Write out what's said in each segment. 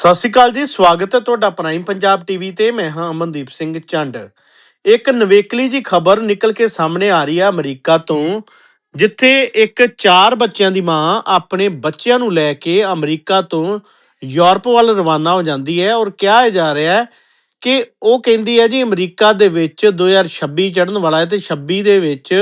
ਸਤਿ ਸ਼੍ਰੀ ਅਕਾਲ ਜੀ, ਸਵਾਗਤ ਹੈ ਤੁਹਾਡਾ ਪ੍ਰਾਈਮ ਪੰਜਾਬ ਟੀਵੀ ਤੇ। ਮੈਂ ਹਾਂ ਅਮਨਦੀਪ ਸਿੰਘ ਚੰਡ। ਇੱਕ ਨਵੇਕਲੀ ਜੀ ਖਬਰ ਨਿਕਲ ਕੇ ਸਾਹਮਣੇ ਆ ਰਹੀ ਹੈ ਅਮਰੀਕਾ ਤੋਂ, ਜਿੱਥੇ ਇੱਕ ਚਾਰ ਬੱਚਿਆਂ ਦੀ ਮਾਂ ਆਪਣੇ ਬੱਚਿਆਂ ਨੂੰ ਲੈ ਕੇ ਅਮਰੀਕਾ ਤੋਂ ਯੂਰਪ ਵੱਲ ਰਵਾਨਾ ਹੋ ਜਾਂਦੀ ਹੈ ਔਰ ਕਿਹਾ ਜਾ ਰਿਹਾ ਹੈ ਕਿ ਉਹ ਕਹਿੰਦੀ ਹੈ ਜੀ, ਅਮਰੀਕਾ ਦੇ ਵਿੱਚ 2026 ਚੜ੍ਹਨ ਵਾਲਾ ਹੈ ਤੇ 26 ਦੇ ਵਿੱਚ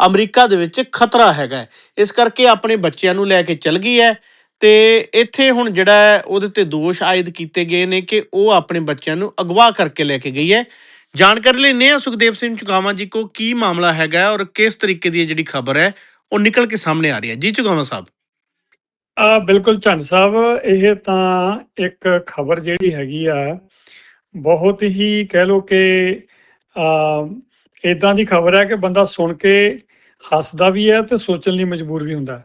ਅਮਰੀਕਾ ਦੇ ਵਿੱਚ ਖਤਰਾ ਹੈਗਾ ਇਸ ਕਰਕੇ ਆਪਣੇ ਬੱਚਿਆਂ ਨੂੰ ਲੈ ਕੇ ਚਲ ਗਈ ਹੈ। ਤੇ ਇੱਥੇ ਹੁਣ ਜਿਹੜਾ ਉਹਦੇ ਤੇ ਦੋਸ਼ ਆਇਦ ਕੀਤੇ ਗਏ ਨੇ ਕਿ ਉਹ ਆਪਣੇ ਬੱਚਿਆਂ ਨੂੰ ਅਗਵਾ ਕਰਕੇ ਲੈ ਕੇ ਗਈ ਹੈ। ਜਾਣਕਾਰੀ ਲੈਣੇ ਆ ਸੁਖਦੇਵ ਸਿੰਘ ਚੁਗਾਵਾਂ ਜੀ ਕੋ ਕੀ ਮਾਮਲਾ ਹੈਗਾ ਔਰ ਕਿਸ ਤਰੀਕੇ ਦੀ ਜਿਹੜੀ ਖਬਰ ਹੈ, ਉਹ ਨਿਕਲ ਕੇ ਸਾਹਮਣੇ ਆ ਰਹੀ ਹੈ। ਜੀ ਚੁਗਾਵਾਂ ਸਾਹਿਬ। ਆ ਬਿਲਕੁਲ ਚੰਦ ਸਾਹਿਬ, ਇਹ ਤਾਂ ਇੱਕ ਖਬਰ ਜਿਹੜੀ ਹੈਗੀ ਆ, ਬਹੁਤ ਹੀ ਕਹਿ ਲੋ ਕਿ ਆ ਇਦਾਂ ਦੀ ਖਬਰ ਹੈ ਕਿ ਬੰਦਾ ਸੁਣ ਕੇ ਹੱਸਦਾ ਵੀ ਹੈ ਤੇ ਸੋਚਣ ਲਈ ਮਜਬੂਰ ਵੀ ਹੁੰਦਾ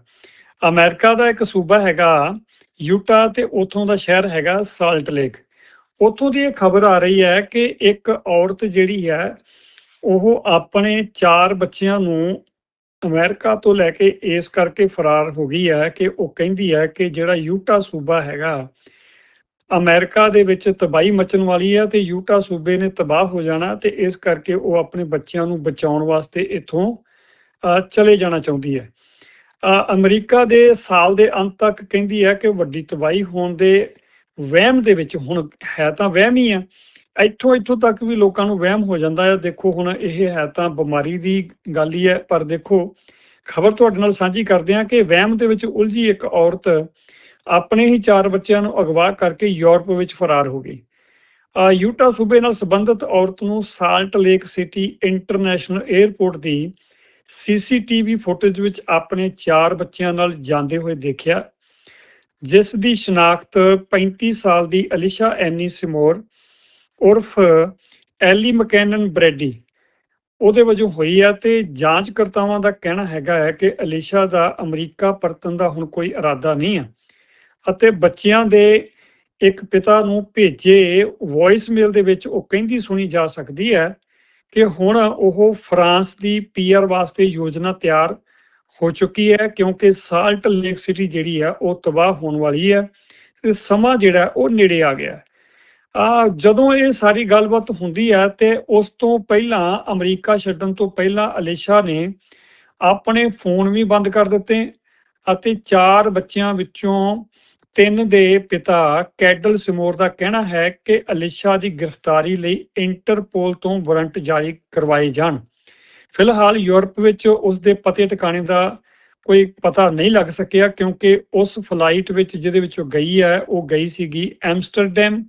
ਅਮਰੀਕਾ ਦਾ ਇੱਕ ਸੂਬਾ ਹੈਗਾ ਯੂਟਾ ਤੇ ਉਥੋਂ ਦਾ ਸ਼ਹਿਰ ਹੈਗਾ ਸਾਲਟ ਲੇਕ। ਉਥੋਂ ਦੀ ਇਹ ਖਬਰ ਆ ਰਹੀ ਹੈ ਕਿ ਇੱਕ ਔਰਤ ਜਿਹੜੀ ਹੈ ਉਹ ਆਪਣੇ ਚਾਰ ਬੱਚਿਆਂ ਨੂੰ ਅਮਰੀਕਾ ਤੋਂ ਲੈ ਕੇ ਇਸ ਕਰਕੇ ਫਰਾਰ ਹੋ ਗਈ ਹੈ ਕਿ ਉਹ ਕਹਿੰਦੀ ਹੈ ਕਿ ਜਿਹੜਾ ਯੂਟਾ ਸੂਬਾ ਹੈਗਾ ਅਮਰੀਕਾ ਦੇ ਵਿੱਚ ਤਬਾਹੀ ਮਚਣ ਵਾਲੀ ਹੈ ਤੇ ਯੂਟਾ ਸੂਬੇ ਨੇ ਤਬਾਹ ਹੋ ਜਾਣਾ ਤੇ ਇਸ ਕਰਕੇ ਉਹ ਆਪਣੇ ਬੱਚਿਆਂ ਨੂੰ ਬਚਾਉਣ ਵਾਸਤੇ ਇੱਥੋਂ ਅਹ, ਚਲੇ ਜਾਣਾ ਚਾਹੁੰਦੀ ਹੈ। ਅਮਰੀਕਾ ਦੇ ਸਾਲ ਦੇ ਅੰਤ ਤੱਕ ਕਹਿੰਦੀ ਹੈ ਕਿ ਵੱਡੀ ਤਬਾਹੀ ਹੋਣ ਦੇ ਵਹਿਮ ਦੇ ਵਿੱਚ ਹੁਣ ਹੈ ਤਾਂ ਵਹਿਮ ਹੀ ਆ। ਇੱਥੋਂ ਇੱਥੋਂ ਤੱਕ ਵੀ ਲੋਕਾਂ ਨੂੰ ਵਹਿਮ ਹੋ ਜਾਂਦਾ ਹੈ। ਦੇਖੋ ਹੁਣ ਇਹ ਹੈ ਤਾਂ ਬਿਮਾਰੀ ਦੀ ਗੱਲ ਹੀ ਹੈ, ਪਰ ਦੇਖੋ ਖਬਰ ਤੁਹਾਡੇ ਨਾਲ ਸਾਂਝੀ ਕਰਦੇ ਹਾਂ ਕਿ ਵਹਿਮ ਦੇ ਵਿੱਚ ਉਲਝੀ ਇੱਕ ਔਰਤ ਆਪਣੇ ਹੀ ਚਾਰ ਬੱਚਿਆਂ ਨੂੰ ਅਗਵਾ ਕਰਕੇ ਯੂਰਪ ਵਿੱਚ ਫਰਾਰ ਹੋ ਗਈ। ਯੂਟਾ ਸੂਬੇ ਨਾਲ ਸੰਬੰਧਿਤ ਔਰਤ ਨੂੰ salt lake city international airport ਦੀ ਸੀਸੀਟੀਵੀ ਫੁਟੇਜ ਵਿੱਚ ਆਪਣੇ ਚਾਰ ਬੱਚਿਆਂ ਨਾਲ ਜਾਂਦੇ ਹੋਏ ਦੇਖਿਆ, ਜਿਸ ਦੀ ਸ਼ਨਾਖਤ 35 ਸਾਲ ਦੀ ਅਲਿਸ਼ਾ ਐਨੀ ਸਿਮੋਰ ਉਰਫ ਐਲੀ ਮਕੈਨਨ ਬ੍ਰੈਡੀ, ਉਹਦੇ ਵਜੋਂ ਹੋਈ ਆ ਤੇ ਜਾਂਚਕਰਤਾਵਾਂ ਦਾ ਕਹਿਣਾ ਹੈਗਾ ਹੈ ਕਿ ਅਲਿਸ਼ਾ ਦਾ ਅਮਰੀਕਾ ਪਰਤਣ ਦਾ ਹੁਣ ਕੋਈ ਇਰਾਦਾ ਨਹੀਂ ਆ, ਅਤੇ ਬੱਚਿਆਂ ਦੇ ਇੱਕ ਪਿਤਾ ਨੂੰ ਭੇਜੇ ਵੌਇਸ ਮੇਲ ਦੇ ਵਿੱਚ ਉਹ ਕਹਿੰਦੀ ਸੁਣੀ ਜਾ ਸਕਦੀ ਹੈ ਕਿ ਹੁਣ ਉਹ ਫਰਾਂਸ ਦੀ ਪੀਆਰ ਵਾਸਤੇ ਯੋਜਨਾ ਤਿਆਰ ਹੋ ਚੁੱਕੀ ਹੈ, ਕਿਉਂਕਿ ਸਾਲਟ ਲੇਕ ਸਿਟੀ ਜਿਹੜੀ ਆ ਉਹ ਤਬਾਹ ਹੋਣ ਵਾਲੀ ਹੈ ਤੇ ਸਮਾਂ ਜਿਹੜਾ ਉਹ ਨੇੜੇ ਆ ਗਿਆ ਆ ਜਦੋਂ ਇਹ ਸਾਰੀ ਗੱਲਬਾਤ ਹੁੰਦੀ ਹੈ ਤੇ ਉਸ ਤੋਂ ਪਹਿਲਾਂ, ਅਮਰੀਕਾ ਛੱਡਣ ਤੋਂ ਪਹਿਲਾਂ ਅਲੀਸ਼ਾ ਨੇ ਆਪਣੇ ਫੋਨ ਵੀ ਬੰਦ ਕਰ ਦਿੱਤੇ ਅਤੇ ਚਾਰ ਬੱਚਿਆਂ ਵਿੱਚੋਂ ਤਿੰਨ ਦੇ ਪਿਤਾ ਕੈਡਲ ਸਿਮੋਰ ਦਾ ਕਹਿਣਾ ਹੈ ਕਿ ਅਲੀਸ਼ਾ ਦੀ ਗ੍ਰਿਫਤਾਰੀ ਲਈ ਇੰਟਰਪੋਲ ਤੋਂ ਵਾਰੰਟ ਜਾਰੀ ਕਰਵਾਏ ਜਾਣ। ਫਿਲਹਾਲ ਯੂਰਪ ਵਿੱਚ ਉਸ ਦੇ ਪਤੇ ਟਿਕਾਣੇ ਦਾ ਕੋਈ ਪਤਾ ਨਹੀਂ ਲੱਗ ਸਕਿਆ, ਕਿਉਂਕਿ ਉਸ ਫਲਾਈਟ ਵਿੱਚ ਜਿਹਦੇ ਵਿੱਚ ਉਹ ਗਈ ਹੈ, ਉਹ ਗਈ ਸੀਗੀ ਐਮਸਟਰਡਮ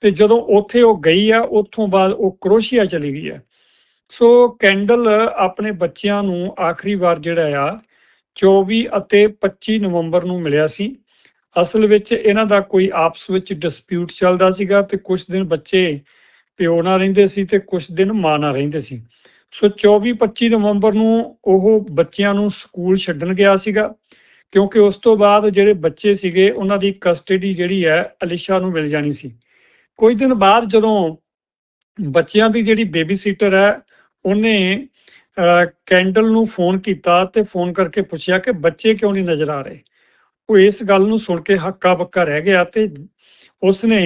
ਤੇ ਜਦੋਂ ਉੱਥੇ ਉਹ ਗਈ ਆ ਉੱਥੋਂ ਬਾਅਦ ਉਹ ਕਰੋਸ਼ੀਆ ਚਲੀ ਗਈ ਹੈ। ਸੋ ਕੈਂਡਲ ਆਪਣੇ ਬੱਚਿਆਂ ਨੂੰ ਆਖਰੀ ਵਾਰ ਜਿਹੜਾ ਆ 24 ਅਤੇ 25 ਨਵੰਬਰ ਨੂੰ ਮਿਲਿਆ ਸੀ। ਅਸਲ ਵਿੱਚ ਇਹਨਾਂ ਦਾ ਕੋਈ ਆਪਸ ਵਿੱਚ ਡਿਸਪਿਊਟ ਚੱਲਦਾ ਸੀਗਾ ਤੇ ਕੁਝ ਦਿਨ ਬੱਚੇ ਪਿਓ ਨਾਲ ਰਹਿੰਦੇ ਸੀ ਤੇ ਕੁਝ ਦਿਨ ਮਾਂ ਨਾਲ ਰਹਿੰਦੇ ਸੀ। ਸੋ 24 25 ਨਵੰਬਰ ਨੂੰ ਉਹ ਬੱਚਿਆਂ ਨੂੰ ਸਕੂਲ ਛੱਡਣ ਗਿਆ ਸੀਗਾ ਕਿਉਂਕਿ ਉਸ ਤੋਂ ਬਾਅਦ ਜਿਹੜੇ ਬੱਚੇ ਸੀਗੇ ਉਹਨਾਂ ਦੀ ਕਸਟਡੀ ਜਿਹੜੀ ਹੈ ਅਲੀਸ਼ਾ ਨੂੰ ਮਿਲ ਜਾਣੀ ਸੀ। ਕੁਝ ਦਿਨ ਬਾਅਦ ਜਦੋਂ ਬੱਚਿਆਂ ਦੀ ਜਿਹੜੀ ਬੇਬੀ ਸੀਟਰ ਹੈ ਉਹਨੇ ਅਹ, ਕੈਂਡਲ ਨੂੰ ਫੋਨ ਕੀਤਾ ਤੇ ਫੋਨ ਕਰਕੇ ਪੁੱਛਿਆ ਕਿ ਬੱਚੇ ਕਿਉਂ ਨਹੀਂ ਨਜ਼ਰ ਆ ਰਹੇ? ਉਹ ਇਸ ਗੱਲ ਨੂੰ ਸੁਣ ਕੇ ਹੱਕਾ ਬੱਕਾ ਰਹਿ ਗਿਆ ਤੇ ਉਸਨੇ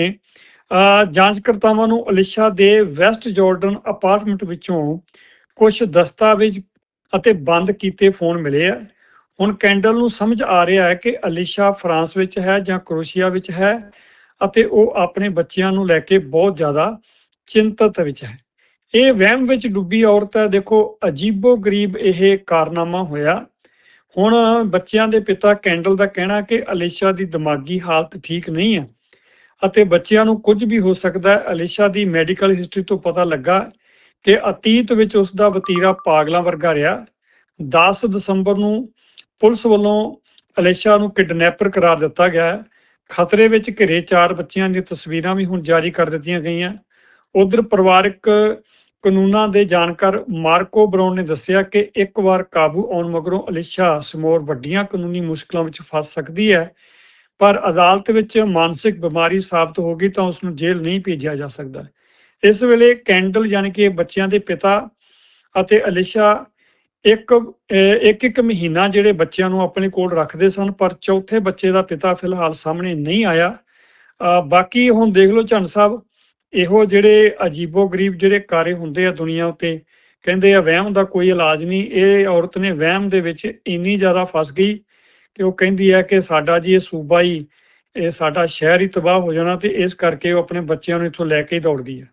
ਜਾਂਚਕਰਤਾਵਾਂ ਨੂੰ ਅਲਿਸ਼ਾ ਦੇ ਵੈਸਟ ਜਾਰਡਨ ਅਪਾਰਟਮੈਂਟ ਵਿੱਚੋਂ ਕੁਝ ਦਸਤਾਵੇਜ਼ ਅਤੇ ਬੰਦ ਕੀਤੇ ਫੋਨ ਮਿਲੇ ਆ। ਹੁਣ ਕੈਂਡਲ ਨੂੰ ਸਮਝ ਆ ਰਿਹਾ ਹੈ ਕਿ ਅਲਿਸ਼ਾ ਫਰਾਂਸ ਵਿੱਚ ਹੈ ਜਾਂ ਕਰੋਸ਼ੀਆ ਵਿੱਚ ਹੈ ਅਤੇ ਉਹ ਆਪਣੇ ਬੱਚਿਆਂ ਨੂੰ ਲੈ ਕੇ ਬਹੁਤ ਜ਼ਿਆਦਾ ਚਿੰਤਤ ਵਿੱਚ ਹੈ। ਇਹ ਵਹਿਮ ਵਿੱਚ ਡੁੱਬੀ ਔਰਤ ਹੈ। ਦੇਖੋ ਅਜੀਬੋ ਗਰੀਬ ਇਹ ਕਾਰਨਾਮਾ ਹੋਇਆ। ਹੁਣ ਬੱਚਿਆਂ ਦੇ ਪਿਤਾ ਕੈਂਡਲ ਦਾ ਕਹਿਣਾ ਕਿ ਅਲੀਸ਼ਾ ਦੀ ਦਿਮਾਗੀ ਹਾਲਤ ਠੀਕ ਨਹੀਂ ਹੈ ਅਤੇ ਬੱਚਿਆਂ ਨੂੰ ਕੁਝ ਵੀ ਹੋ ਸਕਦਾ ਹੈ, ਅਲੀਸ਼ਾ ਦੀ ਮੈਡੀਕਲ ਹਿਸਟਰੀ ਤੋਂ ਪਤਾ ਲੱਗਾ ਕਿ ਅਤੀਤ ਵਿੱਚ ਉਸ ਦਾ ਵਤੀਰਾ ਪਾਗਲਾਂ ਵਰਗਾ ਰਿਹਾ। 10 ਦਸੰਬਰ ਨੂੰ ਪੁਲਿਸ ਵੱਲੋਂ ਅਲੀਸ਼ਾ ਨੂੰ ਕਿਡਨੈਪਰ ਕਰਾਰ ਦਿੱਤਾ ਗਿਆ ਹੈ। ਖਤਰੇ ਵਿੱਚ ਘਿਰੇ ਚਾਰ ਬੱਚਿਆਂ ਦੀਆਂ ਤਸਵੀਰਾਂ ਵੀ ਹੁਣ ਜਾਰੀ ਕਰ ਦਿੱਤੀਆਂ ਗਈਆਂ। ਉਧਰ ਪਰਿਵਾਰਕ ਕਾਨੂੰਨਾਂ ਦੇ ਜਾਣਕਾਰ ਮਾਰਕੋ ਬਰਾਉਨ ਨੇ ਦੱਸਿਆ ਕਿ ਇੱਕ ਵਾਰ ਕਾਬੂ ਆਉਣ ਮਗਰੋਂ ਅਲਿਸ਼ਾ ਸਮੋਰ ਵੱਡੀਆਂ ਕਾਨੂੰਨੀ ਮੁਸ਼ਕਲਾਂ ਵਿੱਚ ਫਸ ਸਕਦੀ ਹੈ ਪਰ ਅਦਾਲਤ ਵਿੱਚ ਮਾਨਸਿਕ ਬਿਮਾਰੀ ਸਾਬਤ ਹੋ ਗਈ ਤਾਂ ਉਸ ਨੂੰ ਜੇਲ੍ਹ ਨਹੀਂ ਭੇਜਿਆ ਜਾ ਸਕਦਾ। ਇਸ ਵੇਲੇ ਕੈਂਡਲ ਯਾਨੀ ਕਿ ਬੱਚਿਆਂ ਦੇ ਪਿਤਾ ਅਤੇ ਅਲਿਸ਼ਾ ਇੱਕ ਇੱਕ ਇੱਕ ਮਹੀਨਾ ਜਿਹੜੇ ਬੱਚਿਆਂ ਨੂੰ ਆਪਣੇ ਕੋਲ ਰੱਖਦੇ ਸਨ ਪਰ ਚੌਥੇ ਬੱਚੇ ਦਾ ਪਿਤਾ ਫਿਲਹਾਲ ਸਾਹਮਣੇ ਨਹੀਂ ਆਇਆ। ਅ, ਬਾਕੀ ਹੁਣ ਦੇਖ ਲਓ ਝੰਡ ਸਾਹਿਬ ਇਹੋ ਜਿਹੜੇ ਅਜੀਬੋ-ਗਰੀਬ ਜਿਹੜੇ ਕਾਰੇ ਹੁੰਦੇ ਆ ਦੁਨੀਆ ਉੱਤੇ, ਕਹਿੰਦੇ ਆ ਵਹਿਮ ਦਾ ਕੋਈ ਇਲਾਜ ਨਹੀਂ, ਇਹ ਔਰਤ ਨੇ ਵਹਿਮ ਦੇ ਵਿੱਚ ਇੰਨੀ ਜ਼ਿਆਦਾ ਫਸ ਗਈ ਕਿ ਉਹ ਕਹਿੰਦੀ ਹੈ ਕਿ ਸਾਡਾ ਜੀ ਇਹ ਸੂਬਾ ਹੀ, ਇਹ ਸਾਡਾ ਸ਼ਹਿਰ ਹੀ ਤਬਾਹ ਹੋ ਜਾਣਾ ਤੇ ਇਸ ਕਰਕੇ ਉਹ ਆਪਣੇ ਬੱਚਿਆਂ ਨੂੰ ਇੱਥੋਂ ਲੈ ਕੇ ਦੌੜ ਗਈ ਹੈ